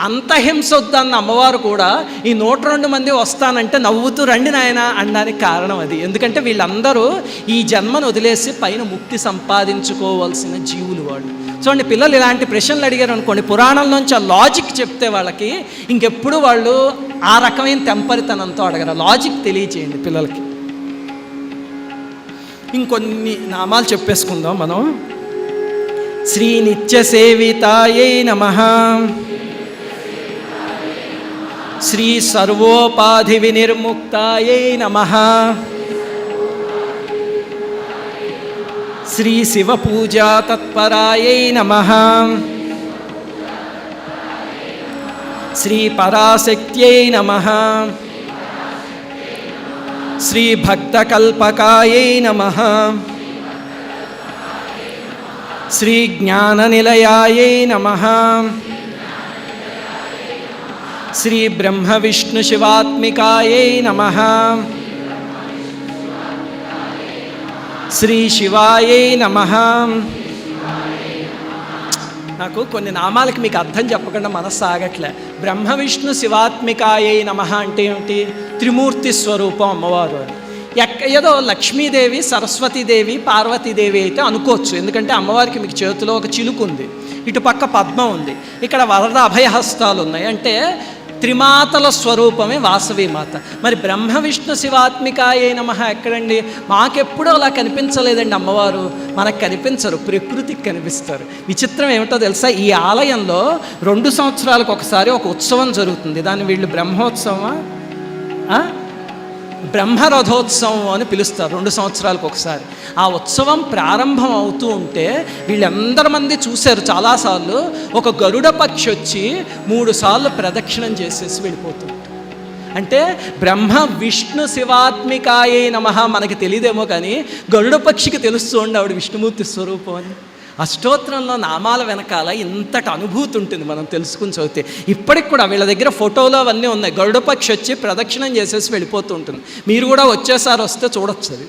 అంత హింస వద్దన్న అమ్మవారు కూడా ఈ నూట రెండు మంది వస్తానంటే నవ్వుతూ రండి నాయన అనడానికి కారణం అది. ఎందుకంటే వీళ్ళందరూ ఈ జన్మను వదిలేసి పైన ముక్తి సంపాదించుకోవాల్సిన జీవులు వాళ్ళు. చూడండి పిల్లలు ఇలాంటి ప్రశ్నలు అడిగారు అనుకోండి పురాణంలోంచి ఆ లాజిక్ చెప్తే వాళ్ళకి ఇంకెప్పుడు వాళ్ళు ఆ రకమైన తెంపరితనంతో అడగరు. లాజిక్ తెలియచేయండి పిల్లలకి. ఇంకొన్ని నామాలు చెప్పేసుకుందాం మనం. శ్రీ నిత్య సేవితాయై నమ. శ్రీ సర్వోపాధి వినిర్ముక్తాయై నమ. శ్రీ శివ పూజా తత్పరాయై నమ. శ్రీ పరాశక్త్యై నమ. శ్రీ భక్తకల్పకాయై నమ. శ్రీ జ్ఞాననిలయాయై నమ. శ్రీ బ్రహ్మ విష్ణు శివాత్మికాయై నమ శ్రీ శివాయై నమ నాకు కొన్ని నామాలకి మీకు అర్థం చెప్పకుండా మనస్సు ఆగట్లే. బ్రహ్మ విష్ణు శివాత్మికాయై నమ అంటే ఏమిటి? త్రిమూర్తి స్వరూపం అమ్మవారు అని. ఎక్క ఏదో లక్ష్మీదేవి సరస్వతీదేవి పార్వతీదేవి అయితే అనుకోవచ్చు. ఎందుకంటే అమ్మవారికి మీకు చేతిలో ఒక చిలుకు ఉంది ఇటు పక్క పద్మం ఉంది. ఇక్కడ వరద అభయహస్తాలు ఉన్నాయి. అంటే త్రిమాతల స్వరూపమే వాసవి మాత. మరి బ్రహ్మ విష్ణు శివాత్మికాయే నమ ఎక్కడండి? మాకెప్పుడూ అలా కనిపించలేదండి అమ్మవారు. మనకు కనిపించరు ప్రకృతికి కనిపిస్తారు. విచిత్రం ఏమిటో తెలుసా? ఈ ఆలయంలో రెండు సంవత్సరాలకు ఒకసారి ఒక ఉత్సవం జరుగుతుంది. దాన్ని వీళ్ళు బ్రహ్మోత్సవమా? బ్రహ్మరథోత్సవం అని పిలుస్తారు రెండు సంవత్సరాలకు ఒకసారి. ఆ ఉత్సవం ప్రారంభం అవుతూ ఉంటే వీళ్ళందరి మంది చూశారు చాలాసార్లు. ఒక గరుడ పక్షి వచ్చి మూడు సార్లు ప్రదక్షిణం చేసేసి వెళ్ళిపోతుంది. అంటే బ్రహ్మ విష్ణు శివాత్మికాయే నమ మనకి తెలియదేమో కానీ గరుడ పక్షికి తెలుస్తుంది ఆవిడ విష్ణుమూర్తి స్వరూపం అని. అష్టోత్తరంలో నామాల వెనకాల ఇంతటి అనుభూతి ఉంటుంది మనం తెలుసుకుని చదివితే. ఇప్పటికి కూడా వీళ్ళ దగ్గర ఫోటోలు అవన్నీ ఉన్నాయి. గరుడపక్షి వచ్చి ప్రదక్షిణం చేసేసి వెళ్ళిపోతూ ఉంటుంది. మీరు కూడా వచ్చేసారి వస్తే చూడొచ్చు అది.